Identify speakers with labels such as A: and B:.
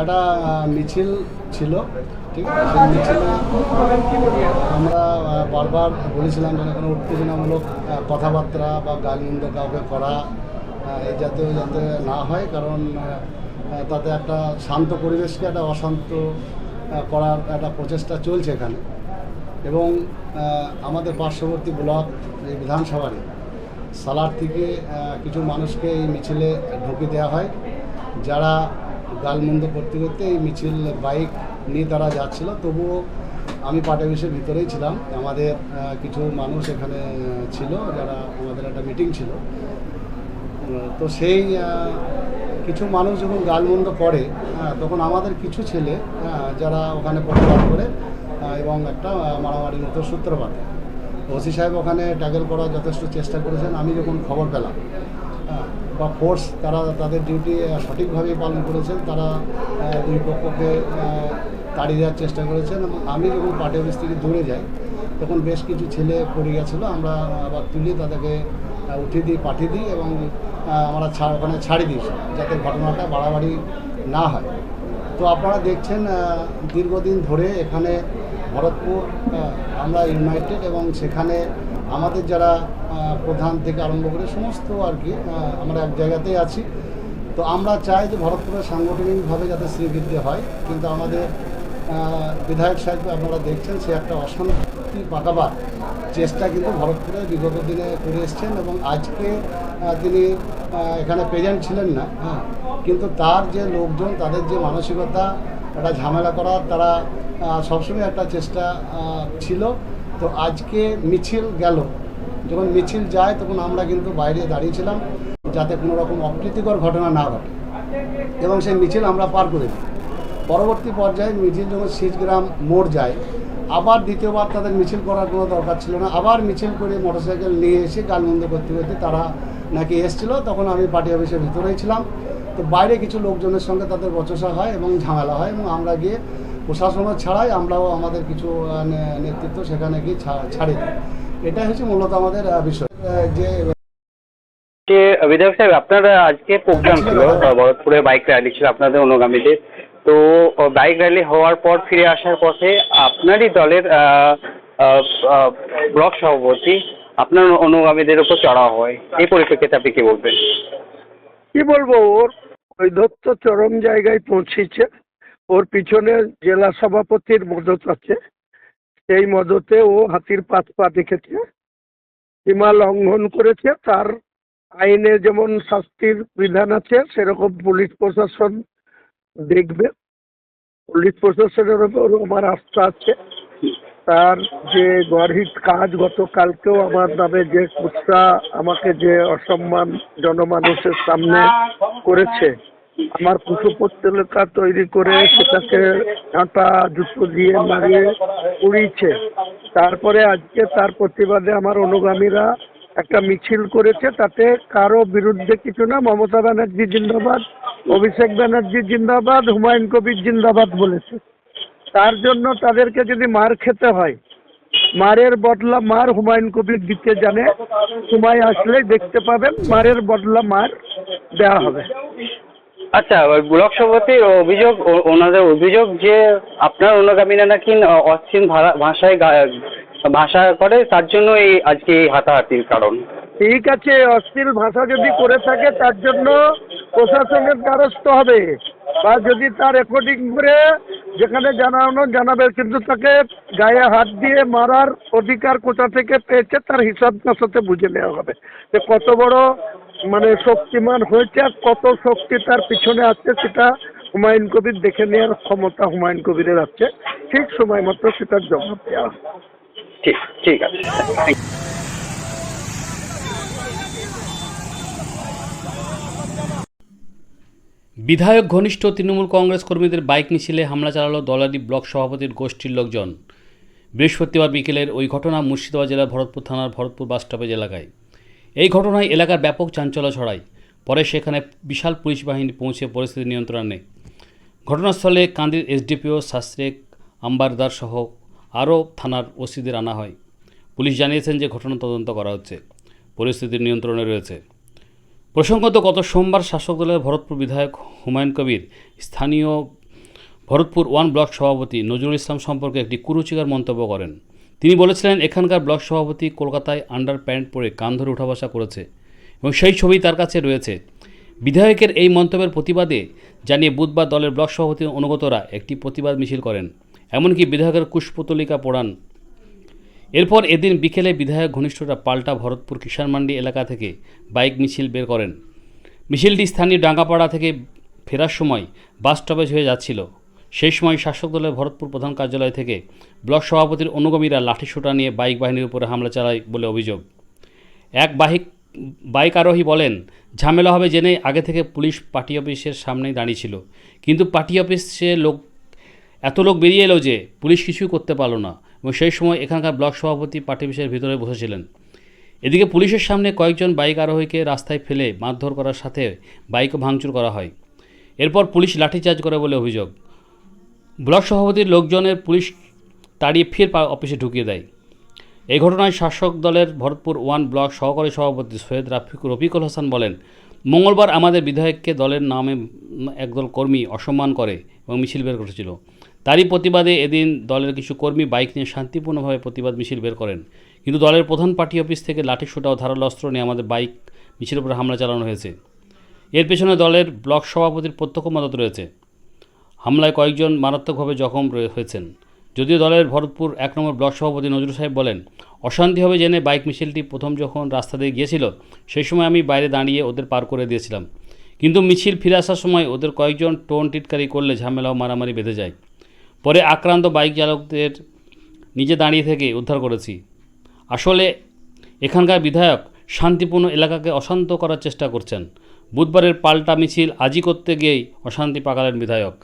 A: একটা মিছিল ছিল, ঠিক? আছে সেই মিছিলে আমরা বারবার বলেছিলাম যেন কোনো উত্তেজনামূলক কথাবার্তা বা গালিমন্দ কাউকে করা এই জাতীয় যাতে না হয়, কারণ তাতে একটা শান্ত পরিবেশকে, একটা অশান্ত করার একটা প্রচেষ্টা চলছে এখানে। এবং আমাদের পার্শ্ববর্তী ব্লক, এই বিধানসভারে সালার থেকে কিছু মানুষকে এই মিছিলে ঢুকে দেওয়া হয়, যারা গালমন্দ করতে করতে এই মিছিল বাইক নিয়ে তারা যাচ্ছিল। তবুও আমি অফিসের ভিতরেই ছিলাম। আমাদের কিছু মানুষ এখানে ছিল যারা আমাদের একটা মিটিং ছিল। তো সেই কিছু মানুষ যখন গালমন্দ করে হ্যাঁ, তখন আমাদের কিছু ছেলে হ্যাঁ, যারা ওখানে প্রতিবাদ করে এবং একটা মারামারির মতো সূত্রপাত। ওসি সাহেব ওখানে ট্যাগেল করার যথেষ্ট চেষ্টা করেছেন। আমি যখন খবর পেলাম বা ফোর্স তারা তাদের ডিউটি সঠিকভাবে পালন করেছেন, তারা দুই পক্ষকে তাড়িয়ে দেওয়ার চেষ্টা করেছেন এবং আমি যখন পার্টি অফিস থেকে দূরে যাই, তখন বেশ কিছু ছেলে পড়ে গেছিল, আমরা আবার তুলে তাদেরকে উঠিয়ে দিই পাঠিয়ে দিই এবং আমরা ছাড়, ওখানে ছাড়ি দিই যাতে ঘটনাটা বাড়াবাড়ি না হয়। তো আপনারা দেখছেন দীর্ঘদিন ধরে এখানে ভরতপুর আমরা ইউনাইটেড এবং সেখানে আমাদের যারা প্রধান থেকে আরম্ভ করে সমস্ত আর কি আমরা এক জায়গাতেই আছি। তো আমরা চাই যে ভরতপুরের সাংগঠনিকভাবে যাতে শ্রীবৃদ্ধি হয়, কিন্তু আমাদের বিধায়ক সাহেব আপনারা দেখছেন সে একটা অশান্তি পাকাবার চেষ্টা কিন্তু ভরতপুরে বিগত দিনে করে এসছেন এবং আজকে তিনি এখানে প্রেজেন্ট ছিলেন না। হ্যাঁ কিন্তু তার যে লোকজন, তাদের যে মানসিকতা, একটা ঝামেলা করার তারা সবসময় একটা চেষ্টা ছিল। তো আজকে মিছিল গেল। যখন মিছিল যায়, তখন আমরা কিন্তু বাইরে দাঁড়িয়েছিলাম যাতে কোনো রকম অপ্রীতিকর ঘটনা না ঘটে। এবং সেই মিছিল আমরা পার করে দিই। পরবর্তী পর্যায়ে মিছিল যখন সিজগ্রাম মোড় যায়, আবার দ্বিতীয়বার তাদের মিছিল করার কোনো দরকার ছিল না। আবার মিছিল করে মোটরসাইকেল নিয়ে এসে গালমন্দ করতে করতে তারা নাকি এসছিল। তখন আমি পার্টি অফিসের ভিতরেই ছিলাম। তো বাইরে কিছু লোকজনের সঙ্গে তাদের বচসা হয় এবং ঝামেলা হয় এবং আমরা গিয়ে প্রশাসনও ছাড়াই আমরাও আমাদের কিছু নেতৃত্ব সেখানে গিয়ে ছা- ছাড়ে দিই। এটাই হচ্ছে মূলত আমাদের বিষয়। যে
B: যে বিধায়ক সাহেব আপনার আজকে প্রোগ্রাম ছিল ভরতপুরে বাইক র্যালি ছিল আপনাদের অনুগামীদের। তো বাইক র্যালি হওয়ার পর ফিরে আসার পথে আপনারই দলের ব্লক সভাপতি আপনার অনুগামীদের উপর চড়াও হয়। এই পরিপ্রেক্ষিতে আপনি কি বলবেন?
C: কি বলব ওর ঔদ্ধত্য চরম জায়গায় পৌঁছেছে। ওর পিছনে জেলা সভাপতির মদত আছে। সেই মদতে ও হাতির পাত পা দেখেছে, সীমা লঙ্ঘন করেছে, তার আইনে যেমন শাস্তির বিধান আছে, সেরকম পুলিশ প্রশাসন দেখবে। পুলিশ প্রশাসনের ওপর আমার আস্থা আছে। তার যে গর্হিত কাজ গতকালকেও আমার নামে যে কুৎসা আমাকে যে অসম্মান জনমানুষের সামনে করেছে আমার কুশপত্রিকা তৈরি করে সেটাকে কাঁটা জুতো দিয়ে মারিয়ে উড়িয়েছে তারপরে আজকে তার প্রতিবাদে আমার অনুগামীরা একটা মিছিল করেছে, তাতে কারও বিরুদ্ধে কিছু না, মমতা ব্যানার্জি জিন্দাবাদ, অভিষেক ব্যানার্জি জিন্দাবাদ, হুমায়ুন কবির জিন্দাবাদ বলেছে। তার জন্য তাদেরকে যদি মার খেতে হয়, মারের বদলা মার হুমায়ুন কবির দিতে জানে। সময় আসলেই দেখতে পাবেন, মারের বদলা মার দেওয়া হবে।
B: আচ্ছা ব্লক সভাপতির অভিযোগ ওনাদের অভিযোগ যে আপনার অনুগামীরা নাকি অশ্লীল ভাষায় ভাষা করে, তার জন্য এই আজকে এই হাতাহাতির কারণ।
C: ঠিক আছে, অশ্লীল ভাষা যদি করে থাকে, তার জন্য প্রশাসনের দ্বারস্থ হবে। বা যদি তার রেকর্ডিং করে যেখানে জানানো জানাবে, কিন্তু তাকে গায়ে হাত দিয়ে মারার অধিকার কোথা থেকে পেয়েছে, তার হিসাব তার সাথে বুঝে নেওয়া হবে। যে কত বড় মানে শক্তিমান হয়েছে আর কত শক্তি তার পিছনে আছে সেটা হুমায়ুন কবির দেখে নেওয়ার ক্ষমতা হুমায়ুন কবিরের আছে। ঠিক সময় মতো সেটার জবাব দেওয়া
B: ঠিক ঠিক আছে।
D: বিধায়ক ঘনিষ্ঠ তৃণমূল কংগ্রেস কর্মীদের বাইক মিছিলে হামলা চালালো দলারি ব্লক সভাপতির গোষ্ঠীর লোকজন। বৃহস্পতিবার বিকেলের ওই ঘটনা মুর্শিদাবাদ জেলার ভরতপুর থানার ভরতপুর বাসস্টপেজ এলাকায়। এই ঘটনায় এলাকার ব্যাপক চাঞ্চল্য ছড়ায়। পরে সেখানে বিশাল পুলিশ বাহিনী পৌঁছে পরিস্থিতি নিয়ন্ত্রণে ঘটনাস্থলে কান্দির এসডিপিও শাস্ত্রেক আম্বারদার সহ আরও থানার ওসিদের আনা হয়। পুলিশ জানিয়েছেন যে ঘটনা তদন্ত করা হচ্ছে। পরিস্থিতি নিয়ন্ত্রণে রয়েছে। প্রসঙ্গত, গত সোমবার শাসক দলের ভরতপুর বিধায়ক হুমায়ুন কবির, স্থানীয় ভরতপুর ওয়ান ব্লক সভাপতি নজরুল ইসলাম সম্পর্কে একটি কুরুচিকর মন্তব্য করেন। তিনি বলেছিলেন, এখানকার ব্লক সভাপতি কলকাতায় আন্ডার প্যান্ট পরে কান ধরে উঠা বসা করেছে এবং সেই ছবি তার কাছে রয়েছে। বিধায়কের এই মন্তব্যের প্রতিবাদে জানিয়ে বুধবার দলের ব্লক সভাপতি অনুগতরা একটি প্রতিবাদ মিছিল করেন, এমনকি বিধায়কের কুশপুতলিকা পোড়ান। এরপর এদিন বিকেলে বিধায়ক ঘনিষ্ঠরা পাল্টা ভরতপুর কিষাণ মান্ডি এলাকা থেকে বাইক মিছিল বের করেন। মিছিলটি স্থানীয় ডাঙ্গাপাড়া থেকে ফেরার সময় বাস স্টপেজ হয়ে যাচ্ছিল। সেই সময় শাসক দলের ভরতপুর প্রধান কার্যালয় থেকে ব্লক সভাপতির অনুগামীরা লাঠিসোঁটা নিয়ে বাইক বাহিনীর উপরে হামলা চালায় বলে অভিযোগ। এক বাহিক বাইক আরোহী বলেন, ঝামেলা হবে জেনে আগে থেকে পুলিশ পার্টি অফিসের সামনেই দাঁড়িয়েছিল কিন্তু পার্টি অফিসে লোক, এত লোক বেরিয়ে এলো যে পুলিশ কিছুই করতে পারল না এবং সেই সময় এখানকার ব্লক সভাপতি পার্টি অফিসের ভিতরে বসেছিলেন। এদিকে পুলিশের সামনে কয়েকজন বাইক আরোহীকে রাস্তায় ফেলে মারধর করার সাথে বাইকও ভাঙচুর করা হয়। এরপর পুলিশ লাঠিচার্জ করে বলে অভিযোগ। ব্লক সভাপতির লোকজনের পুলিশ তাড়িয়ে ফের অফিসে ঢুকিয়ে দেয়। এই ঘটনায় শাসক দলের ভরতপুর ওয়ান ব্লক সহকারী সভাপতি সৈয়দ রাফিক রফিকুল হাসান বলেন, মঙ্গলবার আমাদের বিধায়ককে দলের নামে একদল কর্মী অসম্মান করে এবং মিছিল বের করেছিল। তারই প্রতিবাদে এদিন দলের কিছু কর্মী বাইক নিয়ে শান্তিপূর্ণভাবে প্রতিবাদ মিছিল বের করেন। কিন্তু দলের প্রধান পার্টি অফিস থেকে লাঠিসোঁটা ও ধারালো অস্ত্র নিয়ে আমাদের বাইক মিছিলের উপরে হামলা চালানো হয়েছে। এর পেছনে দলের ব্লক সভাপতির প্রত্যক্ষ মদত রয়েছে। হামলায় কয়েকজন মারাত্মকভাবে জখম হয়েছেন। যদিও দলের ভরতপুর এক নম্বর ব্লক সভাপতি নজরুল সাহেব বলেন অশান্তি হবে জেনে বাইক মিছিলটি প্রথম যখন রাস্তা দিয়ে গিয়েছিল, সেই সময় আমি বাইরে দাঁড়িয়ে ওদের পার করে দিয়েছিলাম। কিন্তু মিছিল ফিরে আসার সময় ওদের কয়েকজন টোন টিটকারি করলে ঝামেলা ও মারামারি বেঁধে যায়। পরে আক্রান্ত বাইক চালকদের নিজে দাঁড়িয়ে থেকে উদ্ধার করেছি। আসলে এখানকার বিধায়ক শান্তিপূর্ণ এলাকাকে অশান্ত করার চেষ্টা করছেন। বুধবারের পাল্টা মিছিল আজই করতে গিয়েই অশান্তি পাকালেন বিধায়ক।